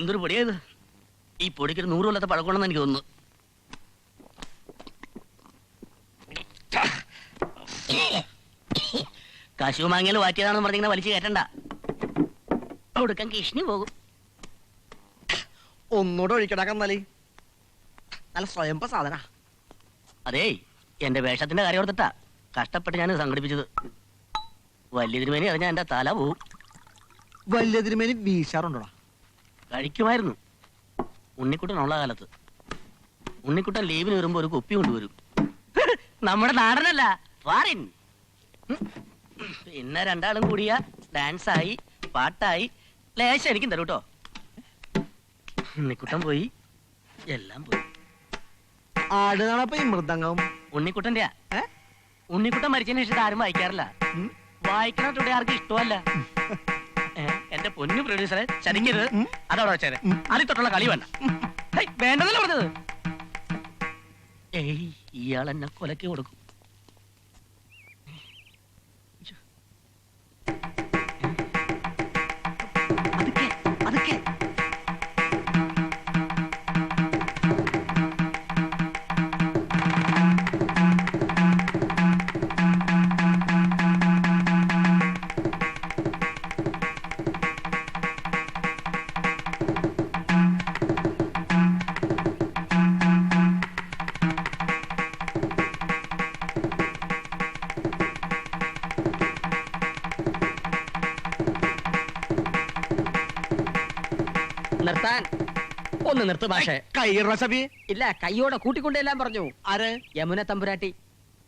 എന്തൊരു പൊടിയായത് ഈ പൊടിക്ക് നൂറ് കൊല്ലത്തെ പഴക്കണമെന്ന് എനിക്ക് തോന്നുന്നു. കശു മാങ്ങയിൽ വാറ്റിയതാണെന്ന് പറഞ്ഞിങ്ങനെ വലിച്ചു കയറ്റണ്ട. കൊടുക്കാൻ കിഷ്ണി പോകും. ഒന്നുകൂടെ ഒഴിക്കടാ കന്നാലി. നല്ല സ്വയംപ സാധന. അതേ എന്റെ വേഷത്തിന്റെ കാര്യം ഓർത്തിട്ടാ കഷ്ടപ്പെട്ട് ഞാൻ സംഘടിപ്പിച്ചത്. വലിയ തിരുമേനി അറിഞ്ഞാ എന്റെ തല പോവും. വലിയ തിരുമേനി വീശാറുണ്ടോടാ. കഴിക്കുമായിരുന്നു. ഉണ്ണിക്കുട്ടനുള്ള കാലത്ത്. ഉണ്ണിക്കുട്ടൻ ലീവിന് വരുമ്പോ ഒരു കുപ്പി കൊണ്ടുവരും. നമ്മുടെ നാടനല്ല ഫാറിൻ പിന്നെ രണ്ടാളും കൂടിയ ഡാൻസ് ആയി പാട്ടായി. ലേശം എനിക്കും തരൂ കേട്ടോ ഉണ്ണിക്കുട്ടൻ പോയി. എല്ലാം പോയി. ആട് കാണപ്പോ ഈ മൃദംഗം ഉണ്ണിക്കുട്ടന്റെ ഉണ്ണിക്കുട്ടൻ മരിച്ചതിന് ശേഷം ആരും വായിക്കാറില്ല. വായിക്കണ തൊട്ടേ ആർക്കും ഇഷ്ടമല്ല. എന്റെ പൊന്നു പ്രൊഡ്യൂസറെ ചതിക്കരുത്. അതവിടെ വെച്ചേരെ. അതിൽ തൊട്ടുള്ള കളി വേണ്ട. വേണ്ടതല്ല വേണ്ടതല്ലേ പറഞ്ഞത്? ഏയ് ഇയാൾ എന്നെ കൊലക്ക് കൊടുക്കും. ഒന്ന് നിർത്ത് പക്ഷേ കൈ സബി? ഇല്ല കൈയോടെ കൂട്ടിക്കൊണ്ടെല്ലാം പറഞ്ഞു. ആര്? യമുന തമ്പുരാട്ടി.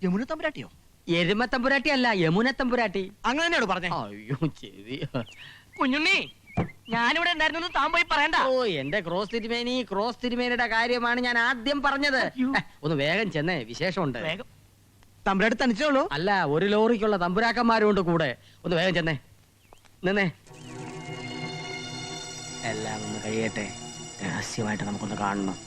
യമുന തമ്പുരാട്ടിയോ? എരുമ തമ്പുരാട്ടി അല്ല യമുന തമ്പുരാട്ടി. അങ്ങനെ തന്നെയാണ് പറഞ്ഞേ? അയ്യോ ചെവി. കുഞ്ഞുണ്ണി ഞാനിവിടെ ഉണ്ടായിരുന്നു താൻ പോയി പറയണ്ട. ഓ എന്റെ ക്രോസ് തിരുമേനി ക്രോസ് തിരുമേനിയുടെ കാര്യമാണ് ഞാൻ ആദ്യം പറഞ്ഞത്. ഒന്ന് വേഗം ചെന്നേ വിശേഷമുണ്ട്. വേഗം. തമ്പുരാട്ടി തനിച്ചോളൂ അല്ല ഒരു ലോറിക്കുള്ള തമ്പുരാക്കന്മാരും ഉണ്ട് കൂടെ. ഒന്ന് വേഗം ചെന്നേ. നിന്നേ. എല്ലാം ഒന്ന് കഴിയട്ടെ. രഹസ്യമായിട്ട് നമുക്കൊന്ന് കാണണം.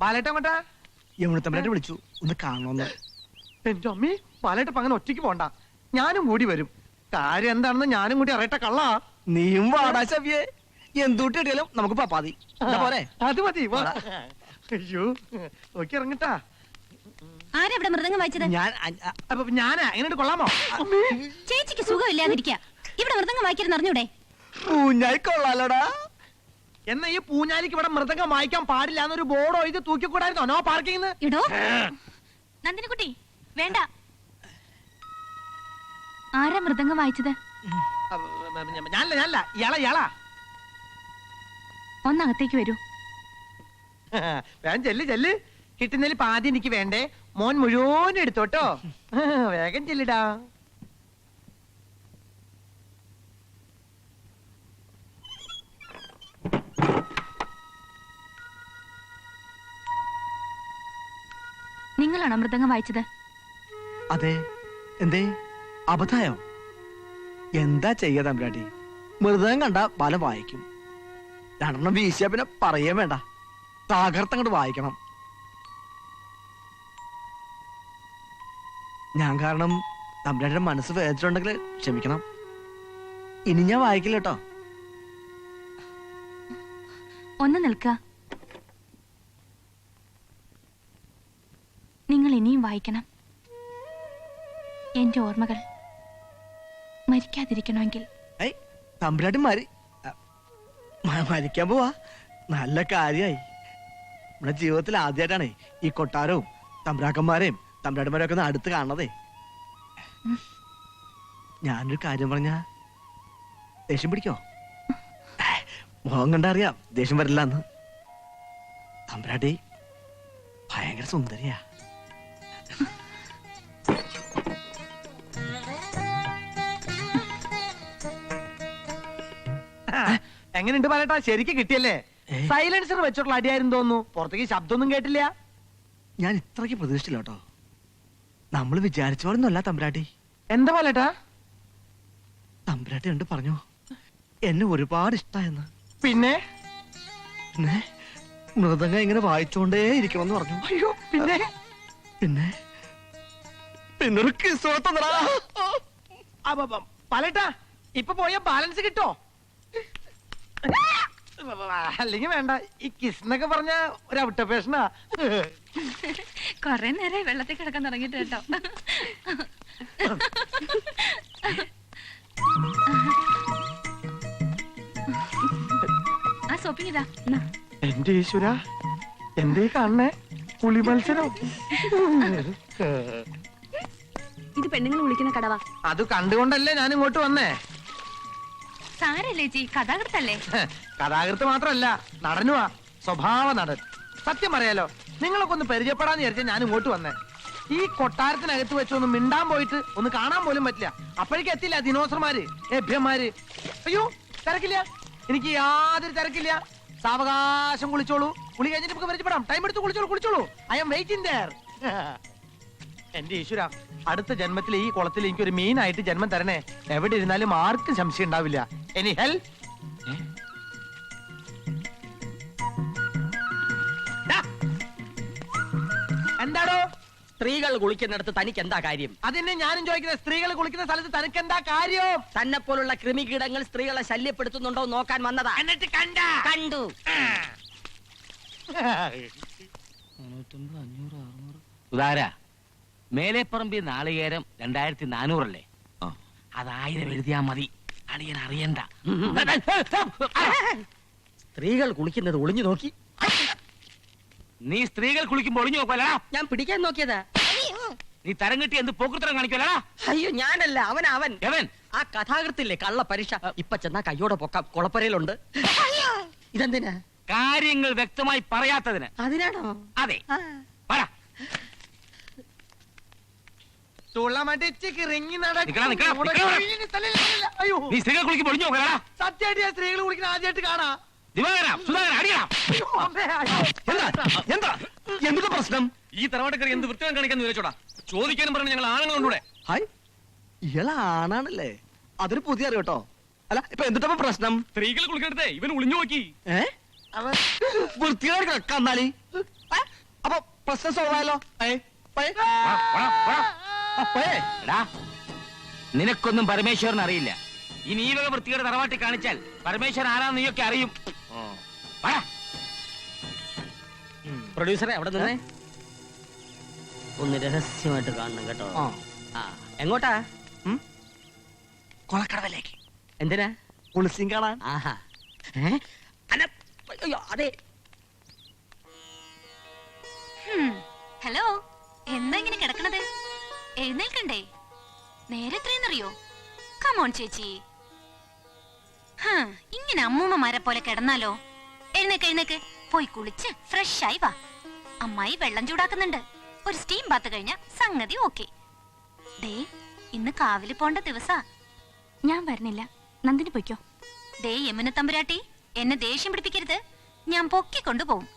ബാലേട്ടങ്ങോട്ടാ യമുന തമ്പുരാട്ടി വിളിച്ചു. ഒന്ന് കാണണമെന്ന് എന്റെ അമ്മേ ബാലേട്ട അങ്ങനെ ഒറ്റയ്ക്ക് പോണ്ട. ഞാനും കൂടി വരും. കാര്യം എന്താണെന്ന് ഞാനും കൂടി അറിയട്ടെ കള്ളാ. നീയും വാടാ സബിയെ എന്തുട്ടി കിട്ടിയാലും നമുക്ക് പപ്പാതി പോരെ? അത് മതി വാ. അയ്യോ നോക്കി ഇറങ്ങട്ടാ. ആരാ ഇവിടെ മൃദംഗം വായിച്ചത്? ഞാൻ അ- അ- അപ്പൊ ഞാനാ? എങ്ങനെ കൊള്ളാമോ? ചേച്ചിക്ക് സുഖമില്ലാതിരിക്ക. ഇവിടെ മൃദംഗം വായിക്കരുന്ന് അറിഞ്ഞൂടെ? ഊഞ്ഞായി കൊള്ളാലോടാ എന്നാ ഈ പൂഞ്ഞാലിക്ക് ഇവിടെ മൃദംഗം വായിക്കാൻ പാടില്ല എന്നൊരു ബോർഡോ ഇത് തൂക്കിക്കൂടായിരുന്നോ? നോ പാർക്കിംഗ് ഇടോ. നന്ദിനിക്കുട്ടി വേണ്ട. ആരാ മൃദംഗം വായിച്ചത്? ഞാനല്ല ഞാനല്ല. ഇയാളാ ഇയാളാ. ഒന്നകത്തേക്ക് വരൂ. വേഗം ചെല്ല് ചെല്ല്. കിട്ടുന്നതിൽ പാതി എനിക്ക് വേണ്ടേ? മോൻ മുഴുവൻ എടുത്തോട്ടോ? വേഗം ചെല്ലിടാ. നിങ്ങളാണോ മൃദംഗം വായിച്ചത്? അതെ. എന്തേ? അബദ്ധായോ? എന്താ ചെയ്യാ തമ്പുരാട്ടി? മൃതകം കണ്ട പല വായിക്കും. രണ്ടെണ്ണം വീശിയ പിന്നെ പറയേ വേണ്ട. തകർത്തങ്ങോട്ട് വായിക്കണം. ഞാൻ കാരണം തമ്പുരാട്ടിയുടെ മനസ്സ് വേദിച്ചിട്ടുണ്ടെങ്കിൽ ക്ഷമിക്കണം. ഇനി ഞാൻ വായിക്കില്ല കേട്ടോ. ഒന്ന് നിൽക്ക. നിങ്ങൾ ഇനിയും വായിക്കണം. എന്റെ ഓർമ്മകൾ മരിക്കാതിരിക്കണമെങ്കിൽ. തമ്പുരാട്ടി മരി മരിക്കാൻ പോവാ. നല്ല കാര്യായി. നമ്മുടെ ജീവിതത്തിൽ ആദ്യമായിട്ടാണ് ഈ കൊട്ടാരവും തമ്പ്രാക്കന്മാരെയും തമ്പ്രാടന്മാരെയും ഒക്കെ ഒന്ന് അടുത്ത് കാണണതേ. ഞാനൊരു കാര്യം പറഞ്ഞ ദേഷ്യം പിടിക്കോ? മുഖം കണ്ടറിയാം ദേഷ്യം വരില്ല എന്ന് തമ്പ്രാട്ടി ഭയങ്കര സുന്ദരിയാ. എങ്ങനെയുണ്ട് പറയട്ടാ ശരിക്ക് കിട്ടിയല്ലേ. സൈലൻസർ വെച്ചിട്ടുള്ള അടിയായിരുന്നു തോന്നുന്നു പുറത്തേക്ക് ശബ്ദമൊന്നും കേട്ടില്ല ഞാൻ ഇത്രയ്ക്ക് പ്രതീക്ഷിച്ചില്ല കേട്ടോ നമ്മൾ വിചാരിച്ച പോലൊന്നുമല്ല തമ്പുരാട്ടി എന്താ പറയട്ടാ തമ്പുരാട്ടി ഉണ്ട് പറഞ്ഞു എന്നെ ഒരുപാട് ഇഷ്ടായെന്ന് പിന്നെ പിന്നെ മൃദംഗം ഇങ്ങനെ വായിച്ചോണ്ടേ ഇരിക്കണമെന്ന് പറഞ്ഞു അയ്യോ പിന്നെ പിന്നെ പിന്നൊരു കിസ് പലട്ടാ ഇപ്പൊ പോയ ബാലൻസ് കിട്ടോ അല്ലെങ്കിൽ വേണ്ട. ഈ കിസ് എന്നൊക്കെ പറഞ്ഞ ഒരു ഔട്ട് പേഷനാ കൊറേ നേരം വെള്ളത്തിൽ കിടക്കാൻ തുടങ്ങിട്ട് കേട്ടോ. ആ സോപ്പിങ് ഇതാ. എന്നാ. എന്റെ ഈശ്വര എന്തേ കാണണേ പുളി മത്സരം. ഇത് പെണ്ണുങ്ങൾ വിളിക്കുന്ന കടവാ. അത് കണ്ടുകൊണ്ടല്ലേ ഞാൻ ഇങ്ങോട്ട് വന്നേ? സാരല്ലേ ജി? കഥാകൃത്തല്ലേ? കഥാകൃത്ത് മാത്രമല്ല നടനുവാ സ്വഭാവ നടൻ. സത്യം പറയാലോ നിങ്ങളൊക്കെ ഒന്ന് പരിചയപ്പെടാന്ന് വിചാരിച്ചാൽ ഞാൻ ഇങ്ങോട്ട് വന്നേ. ഈ കൊട്ടാരത്തിനകത്ത് വെച്ച് ഒന്ന് മിണ്ടാൻ പോയിട്ട് ഒന്ന് കാണാൻ പോലും പറ്റില്ല. അപ്പോഴേക്കും എത്തില്ല ദിനോസർമാര് ലഭ്യന്മാര് അയ്യോ തിരക്കില്ല? എനിക്ക് യാതൊരു തിരക്കില്ല. സാവകാശം കുളിച്ചോളൂ. കുളി കഴിഞ്ഞിട്ട് നമുക്ക് പരിചയപ്പെടാം. ടൈം എടുത്ത് കുളിച്ചോളൂ കുളിച്ചോളൂ. ഐ എം വെയിറ്റിംഗ് ദർ എന്റെ ഈശ്വര അടുത്ത ജന്മത്തിൽ ഈ കുളത്തിൽ എനിക്ക് ഒരു മീനായിട്ട് ജന്മം തരണേ. എവിടെ ഇരുന്നാലും ആർക്കും സംശയം ഉണ്ടാവില്ല. എനി ഹെൽ എന്താണോ സ്ത്രീകൾ കുളിക്കുന്നിടത്ത് തനിക്ക് എന്താ കാര്യം? അതിനെ ഞാനും ചോദിക്കുന്നത്. സ്ത്രീകൾ കുളിക്കുന്ന സ്ഥലത്ത് തനിക്ക് എന്താ കാര്യം? തന്നെ പോലുള്ള കൃമികീടങ്ങൾ സ്ത്രീകളെ ശല്യപ്പെടുത്തുന്നുണ്ടോ എന്ന് നോക്കാൻ വന്നതാ. എന്നിട്ട് കണ്ട? കണ്ടു. ഉദാര മേലെപ്പറമ്പി നാളികേരം രണ്ടായിരത്തി നാനൂറല്ലേ? അതായിരം എഴുതിയാ മതി. അളിയൻ അറിയണ്ട. സ്ത്രീകൾ കുളിക്കുന്നത് ഒളിഞ്ഞു നോക്കി. നീ സ്ത്രീകൾ കുളിക്കുമ്പോൾ ഒളിഞ്ഞു നോക്കുവല്ലടാ. ഞാൻ പിടിക്കാൻ നോക്കിയതാ. നീ തരം കിട്ടി എന്ത് പോക്കുത്തരം കാണിക്കുവല്ലടാ. അയ്യോ ഞാനല്ല അവൻ അവൻ. എവൻ? ആ കഥാകൃത്തില്ലേ കള്ള പരീക്ഷ ഇപ്പൊ ചെന്നാ കയ്യോടെ പൊക്കാം കുളപ്പരയിലുണ്ട്. ഇതെന്തിനാ? കാര്യങ്ങൾ വ്യക്തമായി പറയാത്തതിന്. അതിനാണോ? അതെ. പറ. നീ സ്ത്രീകൾ കുളിക്കുമ്പോൾ ഒളിഞ്ഞു നോക്കലടാ സത്യമായിട്ട് ഞാൻ സ്ത്രീകൾ കുളിക്കുന്ന ആദ്യമായിട്ട് കാണാ. ദിവാകര സുധാകര അടിയടാ. അയ്യോ, അമ്മേ, അയ്യോ. എന്താ എന്താ? എന്തൊക്കെ പ്രശ്നം? ഈ തറവാട്ടക്കറി എന്ത് വൃത്തികം കാണിക്കാന്ന് വിചാരിച്ചോടാ. ചോദിക്കാനും പറഞ്ഞു ഞങ്ങൾ ആണുങ്ങൾ കൊണ്ടൂടെ ഹായ്. ഇയാൾ ആണാണല്ലേ? അതൊരു പുതിയ അറിവ് കേട്ടോ. അല്ല ഇപ്പൊ എന്തിട്ടപ്പോ പ്രശ്നം? സ്ത്രീകൾ കുളിക്കണത്തെ ഇവൻ ഒളിഞ്ഞു നോക്കി. ഏ? കന്നാലി. അപ്പൊ പ്രശ്നം സോൾവ് ആയല്ലോ. ഏ, എടാ നിനക്കൊന്നും പരമേശ്വരൻ അറിയില്ല. ഇനി ഈ വക വൃത്തികേട് തറവാട്ടി കാണിച്ചാൽ പരമേശ്വരൻ ആരാന്ന് നീയൊക്കെ അറിയും. പ്രൊഡ്യൂസറെ അവിടെ നിന്നേ? ഒന്ന് രഹസ്യമായിട്ട് കാണണം കേട്ടോ. ആ. എങ്ങോട്ടാ? കൊളക്കടവിലേക്ക്. എന്തിനാ? കുളിസിൻ കാണാൻ. ആഹാ. അതെ. ഹലോ എന്താ ഇങ്ങനെ കിടക്കണത്? എഴുന്നേൽക്കണ്ടേ? നേരെ എത്രയെന്നറിയോ കമോൺ ചേച്ചി. ഇങ്ങനെ അമ്മൂമ്മമാരെ പോലെ കിടന്നാലോ? എഴുന്നേക്ക് എഴുന്നേക്ക്. പോയി കുളിച്ച് ഫ്രഷ് ആയി വാ. അമ്മായി വെള്ളം ചൂടാക്കുന്നുണ്ട്. ഒരു സ്റ്റീം ബാത്ത് കഴിഞ്ഞ സംഗതി ഓക്കെ ദേ ഇന്ന് കാവിൽ പോണ്ട ദിവസാ. ഞാൻ വരുന്നില്ല. നന്ദിനി പൊയ്ക്കോ. ദേ യമുന തമ്പുരാട്ടി എന്നെ ദേഷ്യം പിടിപ്പിക്കരുത്. ഞാൻ പൊക്കി കൊണ്ടുപോകും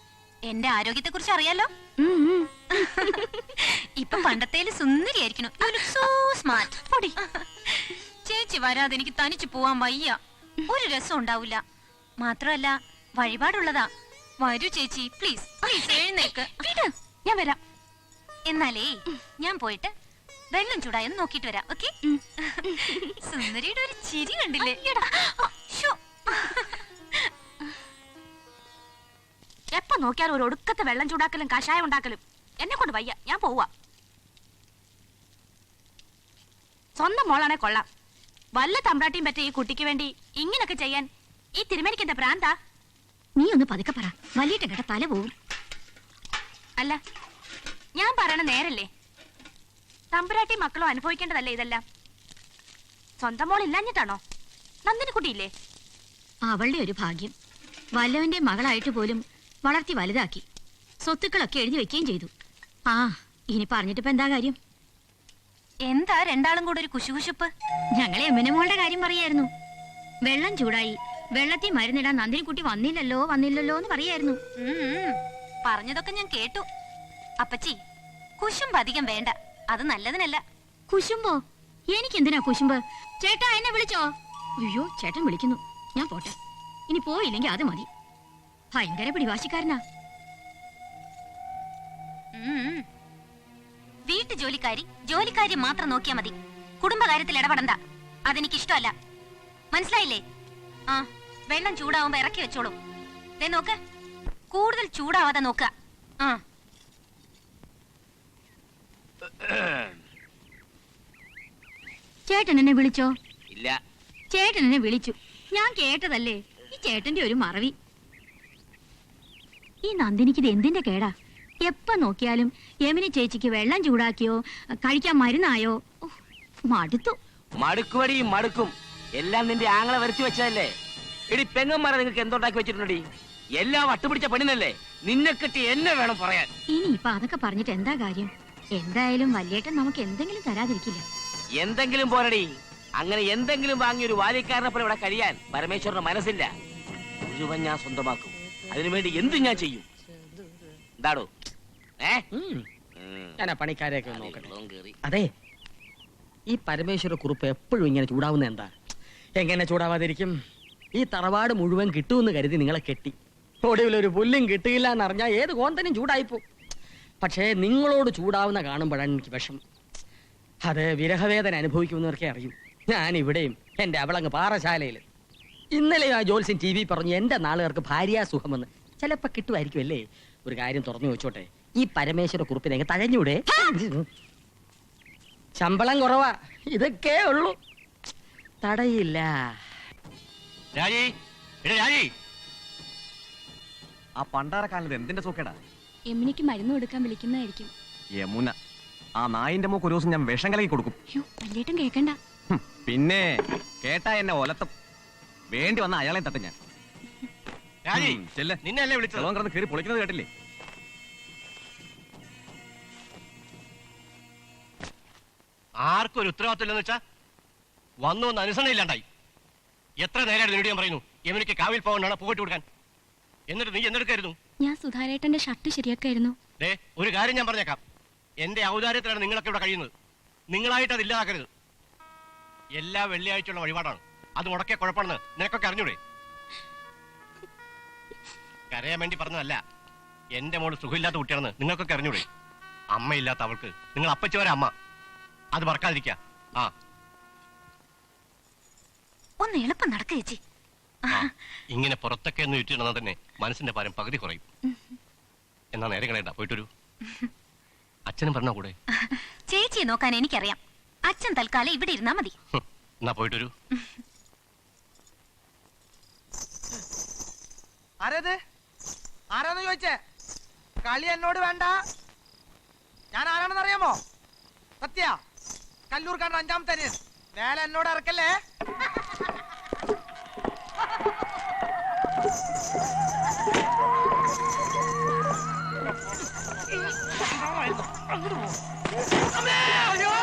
എന്റെ ആരോഗ്യത്തെ കുറിച്ച് അറിയാലോ ഇപ്പൊ പണ്ടത്തേൽ സുന്ദരിയായിരിക്കുന്നു. സോ സ്മാർട്ട് പൊടി. ചേച്ചി വരാതെ എനിക്ക് തനിച്ചു പോവാൻ വയ്യ. ഒരു രസം ഉണ്ടാവില്ല മാത്രമല്ല വഴിപാടുള്ളതാ. വരൂ ചേച്ചി പ്ലീസ് പ്ലീസ് എഴുന്നേക്ക്. ഞാൻ വരാം. എന്നാലേ ഞാൻ പോയിട്ട് വെള്ളം ചൂടായെന്ന് നോക്കിട്ട് വരാം. ഓക്കെ സുന്ദരിയുടെ ഒരു ചിരി കണ്ടില്ലേ? എപ്പോ നോക്കിയാലും ഒരു ഒടുക്കത്തെ വെള്ളം ചൂടാക്കലും കഷായം ഉണ്ടാക്കലും. എന്നെ കൊണ്ട് വയ്യ. ഞാൻ പോവാ. സ്വന്തം മോളാണെ കൊള്ളാം. വല്ല തമ്പ്രാട്ടിയും പറ്റ ഈ കുട്ടിക്ക് വേണ്ടി ഇങ്ങനൊക്കെ ചെയ്യാൻ ഈ തിരുമേനിക്ക് പ്രാന്താ? നീ ഒന്ന് പതുക്കെ പറ. വലിയിട്ട് കേട്ട തല പോവും. അല്ല ഞാൻ പറയണ നേരല്ലേ? തമ്പുരാട്ടി മക്കളോ അനുഭവിക്കേണ്ടതല്ലേ ഇതെല്ലാം? സ്വന്തം മോൾ ഇല്ലാഞ്ഞിട്ടാണോ? നന്ദിനി കുട്ടിയില്ലേ അവളുടെ ഒരു ഭാഗ്യം. വല്ലവന്റെ മകളായിട്ട് പോലും വളർത്തി വലുതാക്കി. സ്വത്തുക്കളൊക്കെ എഴുതി വെക്കുകയും ചെയ്തു. ആ ഇനി പറഞ്ഞിട്ടിപ്പോ എന്താ കാര്യം? എന്താ രണ്ടാളും കൂടെ ഒരു കുശുകുശുപ്പ്? ഞങ്ങളെ എമ്മിനെ മോളുടെ കാര്യം പറയായിരുന്നു. വെള്ളം ചൂടായി. വെള്ളത്തിൽ മരുന്നിടാൻ നന്ദിനിക്കുട്ടി വന്നില്ലല്ലോ വന്നില്ലല്ലോ എന്ന് പറയായിരുന്നു. പറഞ്ഞതൊക്കെ ഞാൻ കേട്ടു. അപ്പച്ചി കുശുമ്പ് അധികം വേണ്ട. അത് നല്ലതിനല്ല. കുശുമ്പോ? എനിക്കെന്തിനാ കുശുമ്പ്? ചേട്ടാ എന്നെ വിളിച്ചോ? അയ്യോ ചേട്ടൻ വിളിക്കുന്നു. ഞാൻ പോട്ടെ. ഇനി പോയില്ലെങ്കിൽ അത് മതി. ഭയങ്കര പിടിവാശിക്കാരനാ. ഉം. വീട്ടു ജോലിക്കാരി ജോലിക്കാരി മാത്രം നോക്കിയാ മതി. കുടുംബകാര്യത്തിൽ ഇടപെടണ്ട. അതെനിക്ക് ഇഷ്ടമല്ല മനസ്സിലായില്ലേ? ആ വെള്ളം ചൂടാവുമ്പോ ഇറക്കി വെച്ചോളൂ. ദേ നോക്ക്. കൂടുതൽ ചൂടാവാതെ നോക്ക ആ. ചേട്ടൻ എന്നെ വിളിച്ചോ? ഇല്ല. ചേട്ടൻ എന്നെ വിളിച്ചു. ഞാൻ കേട്ടതല്ലേ? ഈ ചേട്ടന്റെ ഒരു മറവി. ഈ നന്ദിനിക്ക് ഇത് എന്തിന്റെ കേടാ? എപ്പ നോക്കിയാലും യമിനി ചേച്ചിക്ക് വെള്ളം ചൂടാക്കിയോ കഴിക്കാൻ മരുന്നായോ? മടുത്തു. മടുക്കുവടി മടുക്കും. എല്ലാം നിന്റെ ആങ്ങളെ വരച്ചു വെച്ചതല്ലേ? എടി പെങ്ങന്മാരെ നിങ്ങൾക്ക് എന്തുണ്ടാക്കി വെച്ചിട്ടുണ്ടടി? എല്ലാം വട്ടുപിടിച്ച പെണ്ണിനല്ലേ? നിന്നെ കെട്ടി എന്നെ വേണം പറയാൻ. ഇനി ഇപ്പൊ അതൊക്കെ പറഞ്ഞിട്ട് എന്താ കാര്യം? എന്തായാലും വല്യേട്ടൻ നമുക്ക് എന്തെങ്കിലും തരാതിരിക്കില്ല. എന്തെങ്കിലും പോരടി. അങ്ങനെ എന്തെങ്കിലും വാങ്ങിയ ഒരു വാലിക്കാരനെ പോലെ ഇവിടെ കഴിയാൻ പരമേശ്വരന് മനസ്സില്ല. മുഴുവൻ ഞാൻ സ്വന്തമാക്കും. അതിനുവേണ്ടി എന്തും ഞാൻ ചെയ്യും. എന്താടോ ഏ? ഉം. ഞാൻ ആ പണിക്കാരെയൊക്കെ ഒന്ന് നോക്കട്ടെ. വെള്ളവും കേറി. അതെ ഈ പരമേശ്വര കുറിപ്പ് എപ്പോഴും ഇങ്ങനെ ചൂടാവുന്ന എന്താ? എങ്ങനെ ചൂടാവാതിരിക്കും? ഈ തറവാട് മുഴുവൻ കിട്ടുമെന്ന് കരുതി നിങ്ങളെ കെട്ടി. ഒടുവിൽ ഒരു പുല്ലും കിട്ടിയില്ല എന്നറിഞ്ഞാൽ ഏത് കോന്തനും ചൂടായിപ്പോ. പക്ഷേ നിങ്ങളോട് ചൂടാവുന്ന കാണുമ്പോഴാണ് എനിക്ക് വിഷം അത് വിരഹവേദന അനുഭവിക്കുന്നവർക്കേ അറിയൂ. ഞാൻ ഇവിടെയും എന്റെ അവളങ്ങ് പാറശാലയിൽ ഇന്നലെ ആ ജോത്സ്യൻ ടി വി പറഞ്ഞു എന്റെ നാളുകാർക്ക് ഭാര്യാ സുഖമെന്ന്. ചിലപ്പോ കിട്ടുമായിരിക്കും അല്ലേ? ഒരു കാര്യം തുറന്നു വെച്ചോട്ടെ ഈ പരമേശ്വര കുറിപ്പിനെ തഴഞ്ഞൂടെ? ശമ്പളം കുറവാ. ഇതൊക്കെ ഉള്ളൂ. തടയില്ല. രാജി രാജി. ആ പണ്ടാരക്കാലത്ത് എന്തിന്റെ സൂക്കേടാ? യമിനിക്ക് മരുന്ന് കൊടുക്കാൻ വിളിക്കുന്നതായിരിക്കും. യമുന ആ നായിന്റെ മൂക്ക് ഒരു ദിവസം ഞാൻ വിഷം കലക്കി കൊടുക്കും. അയ്യോ വല്യേട്ടൻ കേക്കണ്ട. ഹും, പിന്നെ കേട്ടാ എന്നെ ഒലത്തും. വേണ്ടി വന്ന അയാളെ തട്ടും ഞാൻ. രാജി ഉം, ചെല്ല്. നിന്നെ അല്ലേ വിളിച്ചത്? ചെലവൻ കിടന്ന് കയറി പൊളിക്കുന്നത് കേട്ടില്ലേ? ആർക്കും ഒരു ഉത്തരവാദിത്തമില്ലെന്ന് വെച്ചാ വന്നു വന്ന് അനുസരണ ഇല്ലാണ്ടായി എത്ര നേരമായിട്ട് നിന്നോട് ഞാൻ പറയുന്നു? എമിനിക്ക് കാവിൽ പോകണ്ടാണ് പോയിട്ട് കൊടുക്കാൻ. എന്നിട്ട് നീ എന്തെടുക്കായിരുന്നു? ഞാൻ സുധാരേട്ടന്റെ ഷർട്ട് ശരിയാക്കായിരുന്നു. ദേ ഒരു കാര്യം ഞാൻ പറഞ്ഞേക്കാം. എന്റെ ഔദാര്യത്തിലാണ് നിങ്ങളൊക്കെ ഇവിടെ കഴിയുന്നത്. നിങ്ങളായിട്ട് അത് ഇല്ലാതാക്കരുത്. എല്ലാ വെള്ളിയാഴ്ചയുള്ള വഴിപാടാണ്. അത് ഉടക്കെ കുഴപ്പമാണെന്ന് നിനക്കൊക്കെ അറിഞ്ഞൂടെ? കരയാൻ വേണ്ടി പറഞ്ഞതല്ല. എന്റെ മോൾ സുഖമില്ലാത്ത കുട്ടിയാണെന്ന് നിങ്ങൾക്കൊക്കെ അറിഞ്ഞൂടെ? അമ്മയില്ലാത്ത അവൾക്ക്. നിങ്ങൾ അപ്പച്ചവരെ അമ്മ. അത് മറക്കാതിരിക്ക ആ. ഒന്ന് എളുപ്പം നടക്ക ചേച്ചി. ഇങ്ങനെ പുറത്തൊക്കെ ഒന്ന് ചുറ്റിടുന്നാൽ തന്നെ മനസ്സിന്റെ ഭാരം പകുതി കുറയും. എന്നാ നേരെ കളയണ്ട പോയിട്ടൊരു അച്ഛനും പറഞ്ഞാ കൂടെ? ചേച്ചിയെ നോക്കാൻ എനിക്കറിയാം. അച്ഛൻ തൽക്കാലം ഇവിടെ ഇരുന്നാ മതി. എന്നാ പോയിട്ടൊരു ആരത്? ആരാന്ന് ചോദിച്ചേ? കളി എന്നോട് വേണ്ട. ഞാൻ ആരാണെന്ന് അറിയാമോ സത്യ കല്ലൂർക്കാണ്ട് അഞ്ചാമത്തെ അനിയൻ. വേല എന്നോട് ഇറക്കല്ലേ മോളെ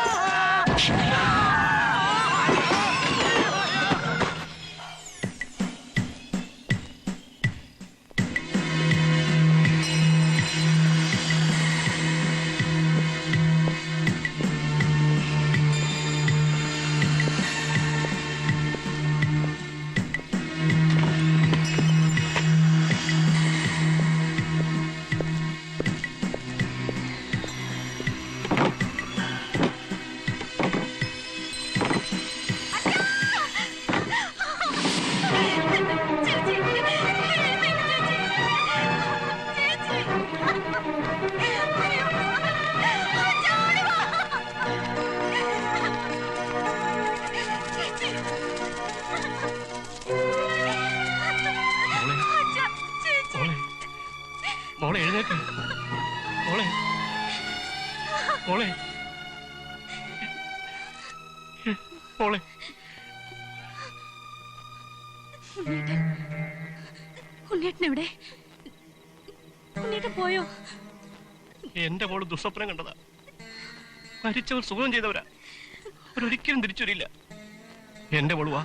എഴുന്നേക്ക് മോളെ. മോളെ. മോളെ. ഉണ്ണേട്ടൻ എവിടെ? ഉണ്ണേട്ടൻ പോയോ? എന്റെ മോൾ ദുസ്വപ്നം കണ്ടതാ. മരിച്ചവർ സുഖം ചെയ്തവരാ. അവരൊരിക്കലും തിരിച്ചു വരില്ല എന്റെ മോൾ വാ